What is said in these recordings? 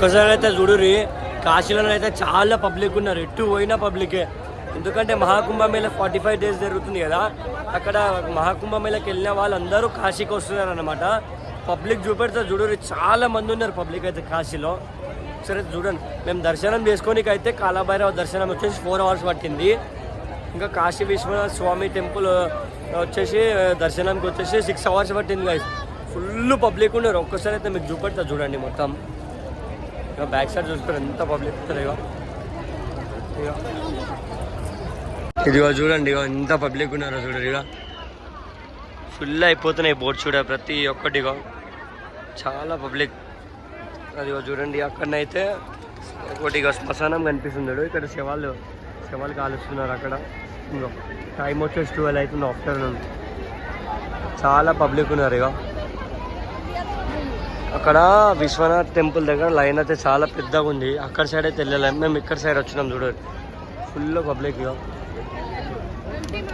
ఒక్కసారి అయితే చూడురి కాశీలో అయితే చాలా పబ్లిక్ ఉన్నారు. ఎటు పోయినా పబ్లికే ఎందుకంటే మహాకుంభమేళ ఫార్టీ ఫైవ్ డేస్ జరుగుతుంది కదా. అక్కడ మహాకుంభమేళకి వెళ్ళిన వాళ్ళందరూ కాశీకి వస్తున్నారు అనమాట పబ్లిక్ చూపెడితే చూడురి చాలా మంది ఉన్నారు పబ్లిక్ అయితే కాశీలో. సరే చూడండి. మేము దర్శనం చేసుకోనికి అయితే కాలభైరవ దర్శనం వచ్చేసి ఫోర్ అవర్స్ పట్టింది. ఇంకా కాశీ విశ్వనాథ్ స్వామి టెంపుల్ వచ్చేసి దర్శనానికి వచ్చేసి సిక్స్ అవర్స్ పట్టింది గైస్ ఫుల్ పబ్లిక్ ఉన్నారు. ఒక్కసారి అయితే మీకు చూపెడతా చూడండి మొత్తం. ఇక బ్యాక్ సైడ్ చూస్తారు ఎంత పబ్లిక్ ఇక ఇదిగో చూడండి ఇగో ఎంత పబ్లిక్ ఉన్నారో చూడండి ఇక ఫుల్ అయిపోతున్నాయి బోట్ చూడ ప్రతి ఒక్కటిగో చాలా పబ్లిక్ అదిగో చూడండి అక్కడనైతే ఒకటి ఇక శ్మశానం కనిపిస్తున్నాడు ఇక్కడ శవాలు శవాలు కాలుస్తున్నారు అక్కడ. ఇంకో టైం వచ్చేసి ట్వెల్వ్ అవుతుంది ఆఫ్టర్నూన్ చాలా పబ్లిక్ ఉన్నారు ఇక అక్కడ విశ్వనాథ్ టెంపుల్ దగ్గర లైన్ అయితే చాలా పెద్దగా ఉంది. అక్కడ సైడ్ అయితే వెళ్ళలేము మేము ఇక్కడ సైడ్ వచ్చినాం చూడండి ఫుల్ పబ్లిక్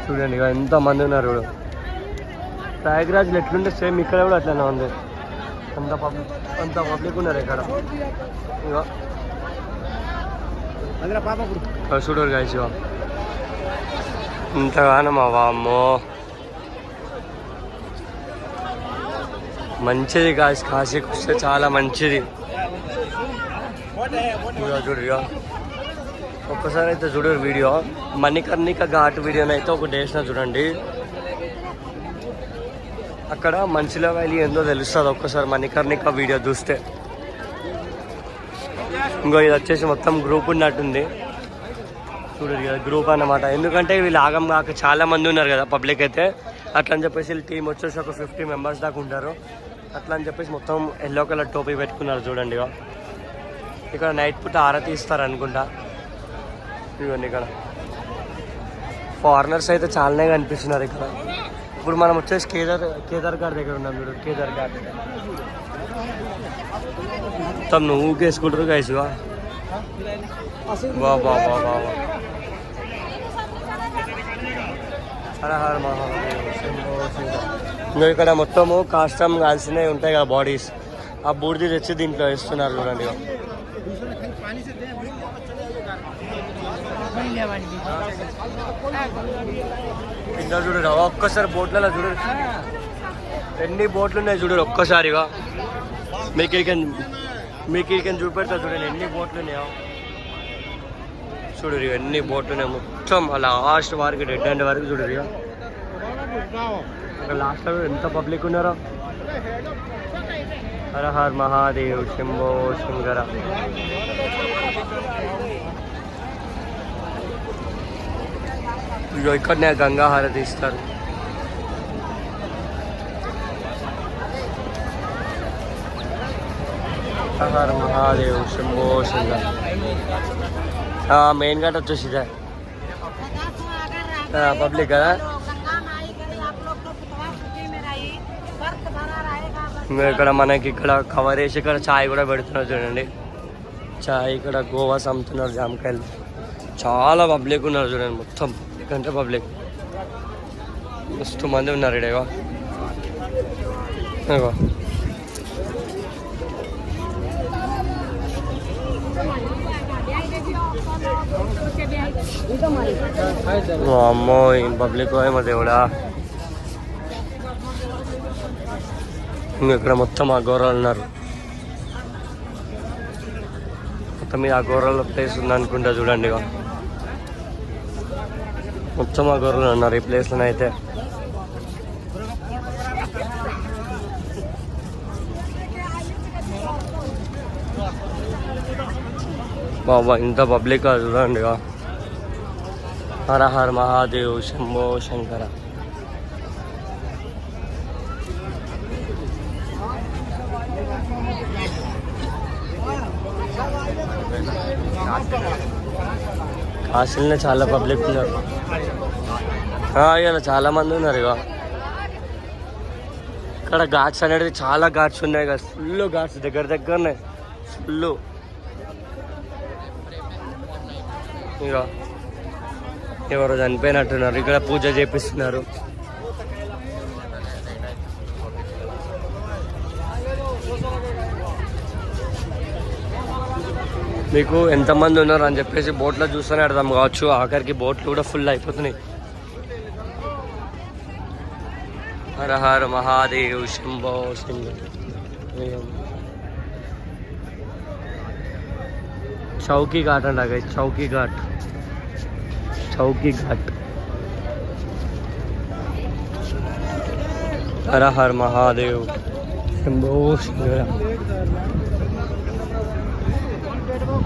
చూడండి ఇక ఎంత మంది ఉన్నారు చూడు. ప్రయాగ్రాజ్లో ఎట్లుంటే సేమ్ ఇక్కడ కూడా అట్లనే ఉంది. అంత పబ్లిక్ అంత పబ్లిక్ ఉన్నారు ఇక్కడ. ఇక చూడరు గాయస్ ఇక ఇంతగానమా వామ్మో. మంచిది కాశీ కాశీకి వస్తే చాలా మంచిది. చూడు ఒక్కసారి అయితే చూడరు వీడియో. మణికర్ణిక ఘాట్ వీడియోని అయితే ఒకటి వేసిన చూడండి. అక్కడ మంచిలో వ్యాలీ ఏందో తెలుస్తుంది ఒక్కసారి మణికర్ణిక వీడియో చూస్తే. ఇంకో ఇది వచ్చేసి మొత్తం గ్రూప్ ఉన్నట్టుంది. చూడరు కదా గ్రూప్ అన్నమాట. ఎందుకంటే వీళ్ళు ఆగం కాక చాలా మంది ఉన్నారు కదా పబ్లిక్ అయితే. అట్లా అని చెప్పేసి టీం వచ్చేసి ఒక ఫిఫ్టీ మెంబర్స్ దాకా ఉంటారు. అట్లా అని చెప్పేసి మొత్తం ఎల్లో కలర్ టోపీ పెట్టుకున్నారు చూడండి ఇక్కడ నైట్ పూట ఆరతి ఇస్తారు అనుకుంటా. ఇవన్నీ ఇక్కడ. ఫారినర్స్ అయితే చాలానే కనిపిస్తున్నారు ఇక్కడ. ఇప్పుడు మనం వచ్చేసి కేదార్ కేదార్ గారి దగ్గర ఉన్నాం చూడు కేదార్ గారి మొత్తం నువ్వు కేసుకుంటారు గైసుగా బా బా బా బా బా హర హర మహాదేవ్ శంభో శంకర. ఇంకా ఇక్కడ మొత్తము కాష్టం కాల్సినవి ఉంటాయి కదా బాడీస్ ఆ బూడిది తెచ్చి దీంట్లో వేస్తున్నారు చూడండి ఇక. ఇంకా చూడు ఒక్కసారి బోట్లలో చూడు ఎన్ని బోట్లు ఉన్నాయి చూడు ఒక్కసారిగా మీకు ఇక్కడ మీకు ఇక్కడ చూపెడతా చూడండి ఎన్ని బోట్లు ఉన్నాయో చూడు ఎన్ని బోట్లు ఉన్నాయి మొత్తం అలా లాస్ట్ వరకు డెడ్ ఎండ్ వరకు చూడు ఇక ఇక్కడ లాస్ట్లో ఎంత పబ్లిక్ ఉన్నారో హర హర్ మహాదేవ్ శంభో శంకర ఇగో ఇక్కడనే గంగా హారతి ఇస్తారు హర మహాదేవ్ శంభో శంకర మెయిన్ ఘాట్ వచ్చేసి ఇదే. పబ్లిక్ కదా? ఇంకా ఇక్కడ మనకి ఇక్కడ కవర్ వేసి ఇక్కడ చాయ్ కూడా పెడుతున్నారు చూడండి. చాయ్ ఇక్కడ గోవాస్ అమ్ముతున్నారు జామకాయలు. చాలా పబ్లిక్ ఉన్నారు చూడండి మొత్తం. ఎందుకంటే పబ్లిక్ మస్తు మంది ఉన్నారు ఇక్కడ ఇగో. ఇగో ఓ అమ్మో ఈ పబ్లిక్ ఏమో దేవుడా ఇక్కడ మొత్తం ఆ గోరాలు ఉన్నారు మొత్తం మీద ఆ గోరాల ప్లేస్ ఉందనుకుంటా చూడండి మొత్తం ఆ గొర్రెలు ఉన్నారు ఈ ప్లేస్లో అయితే బాబా ఇంత పబ్లిక్ చూడండి హర హర మహాదేవ్ శంభో శంకర. కాశీలోనే చాలా పబ్లిక్ ఉన్నారు. ఇలా చాలా మంది ఉన్నారు ఇక ఇక్కడ ఘాట్స్ అనేది చాలా ఘాట్స్ ఉన్నాయి కదా ఫుల్ ఘాట్స్ దగ్గర దగ్గరనే ఫుల్ ఇక ఎవరు చనిపోయినట్టున్నారు. ఇక్కడ పూజ చేపిస్తున్నారు. మీకు ఎంతమంది ఉన్నారు అని చెప్పేసి బోట్లో చూస్తూనే అర్థం కావచ్చు. ఆఖరికి బోట్లు కూడా ఫుల్ అయిపోతున్నాయి. హర హర మహాదేవ్ శంభో శంభో. చౌకీ ఘాట్ అండి guys, చౌకీ ఘాట్. చౌకీ ఘాట్. హర హర్ మహాదేవ్. శంభో శంకర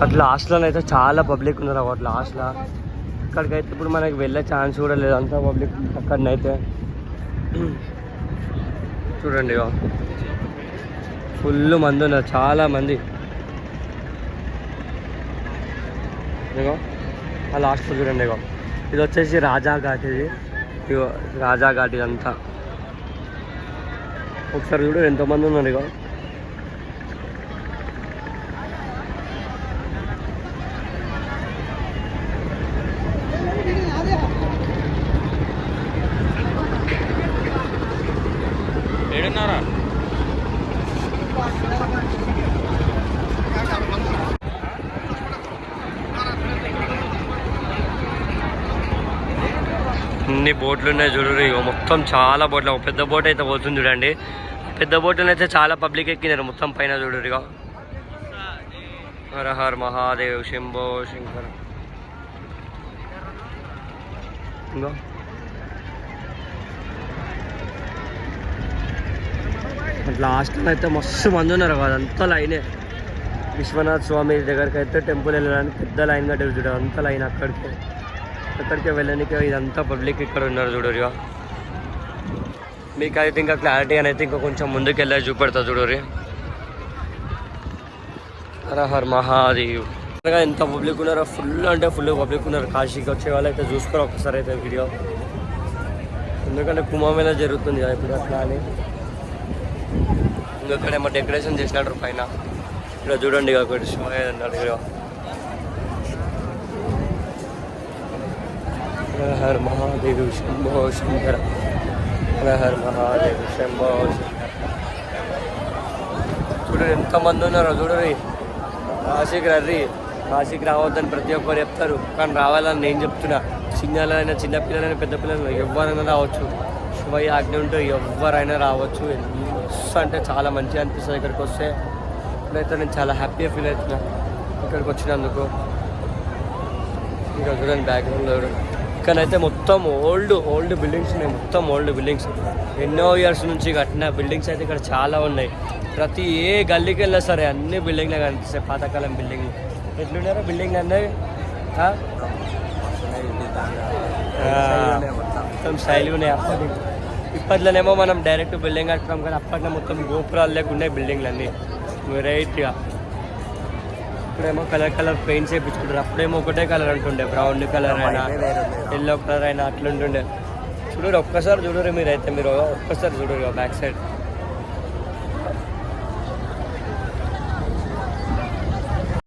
అట్లా లాస్ట్లోనైతే చాలా పబ్లిక్ ఉన్నారు అక్కడ లాస్ట్లో. అక్కడికైతే ఇప్పుడు మనకి వెళ్ళే ఛాన్స్ కూడా లేదు. అంత పబ్లిక్ అక్కడనైతే. చూడండి ఫుల్ మంది ఉన్నారు. చాలా మంది. ఆ లాస్ట్లో చూడండి ఇగో. ఇది వచ్చేసి రాజా ఘాట్ ఇది. రాజా ఘాట్ ఇదంతా. ఒకసారి చూడు ఎంతమంది ఉన్నారు ఇగో. అన్ని బోట్లు ఉన్నాయి చూడండి. ఇగో మొత్తం చాలా బోట్లు. ఒక పెద్ద బోట్ అయితే పోతుంది చూడండి. పెద్ద బోట్లను అయితే చాలా పబ్లిక్ ఎక్కినారు మొత్తం పైన చూడండి ఇగో. హర హర్ మహాదేవ్ శంభో శంకర్. లాస్ట్ లాస్ట్లో అయితే మస్తు మంది ఉన్నారు కదా అంతా లైనే విశ్వనాథ్ స్వామి దగ్గరికి అయితే టెంపుల్ వెళ్ళడానికి పెద్ద లైన్ కట్టారు చూడ. అంత లైన్ అక్కడికి. అక్కడికి వెళ్ళడానికి ఇదంతా పబ్లిక్ ఇక్కడ ఉన్నారు చూడరు మీకు అయితే ఇంకా క్లారిటీ అనేది ఇంకా కొంచెం ముందుకు చూపెడతా చూడరు హర హర్ మహాదేవ్. ఎంత పబ్లిక్ ఉన్నారో ఫుల్ అంటే ఫుల్ పబ్లిక్ ఉన్నారు. కాశీకి వచ్చే వాళ్ళు అయితే చూసుకోరు ఒకసారి అయితే వీడియో ఎందుకంటే కుంభమేళ జరుగుతుంది కదా ఇప్పుడు అట్లా అని. ఇంకొకడేమో డెకరేషన్ చేసినట్టు పైన. ఇక్కడ చూడండి ఇక ఒకటి శివ అన్నాడు ఇక్కడ హర హర మహాదేవ్ శంభో శంకర హర హర మహాదేవ్ శంభో శంకర చూడండి ఎంతమంది ఉన్నారో చూడరి కాశీకి రర్రి కాశీకి రావద్దని ప్రతి ఒక్కరు చెప్తారు. కానీ రావాలని నేను చెప్తున్నా. చిన్నలైనా చిన్న పిల్లలైనా పెద్ద పిల్లలైనా ఎవరైనా రావచ్చు. శివయ్య ఆజ్ఞ ఉంటే ఎవరైనా రావచ్చు. మస్తు అంటే చాలా మంచిగా అనిపిస్తుంది ఇక్కడికి వస్తే. ఇప్పుడైతే నేను చాలా హ్యాపీగా ఫీల్ అవుతున్నా. ఇక్కడికి వచ్చినందుకు. ఇంకా చూడండి బ్యాక్గ్రౌండ్లో చూడండి ఇక్కడైతే మొత్తం ఓల్డ్ ఓల్డ్ బిల్డింగ్స్ ఉన్నాయి. మొత్తం ఓల్డ్ బిల్డింగ్స్. ఎన్నో ఇయర్స్ నుంచి కట్టిన బిల్డింగ్స్ అయితే ఇక్కడ చాలా ఉన్నాయి. ప్రతి ఏ గల్లీకి వెళ్ళినా సరే అన్ని బిల్డింగ్లే కనిపిస్తాయి. పాతకాలం బిల్డింగ్లు. ఎట్లున్నారో బిల్డింగ్ అన్నవి ఆ? మొత్తం శైలి ఉన్నాయి. అప్పటి ఇప్పట్లోనేమో మనం డైరెక్ట్ బిల్డింగ్ కట్టున్నాం కానీ అప్పట్లో మొత్తం గోపురాలు లేకుండా ఉన్నాయి బిల్డింగ్లు అన్నీ వెరైటీగా. ఇప్పుడేమో కలర్ కలర్ పెయింట్స్ వేయించుకుంటారు. అప్పుడేమో ఒకటే కలర్ అంటుండే బ్రౌన్ కలర్ అయినా ఎల్లో కలర్ అయినా అట్లుంటుండే. చూడరు ఒక్కసారి చూడరు మీరు అయితే మీరు ఒక్కసారి చూడరు బ్యాక్ సైడ్.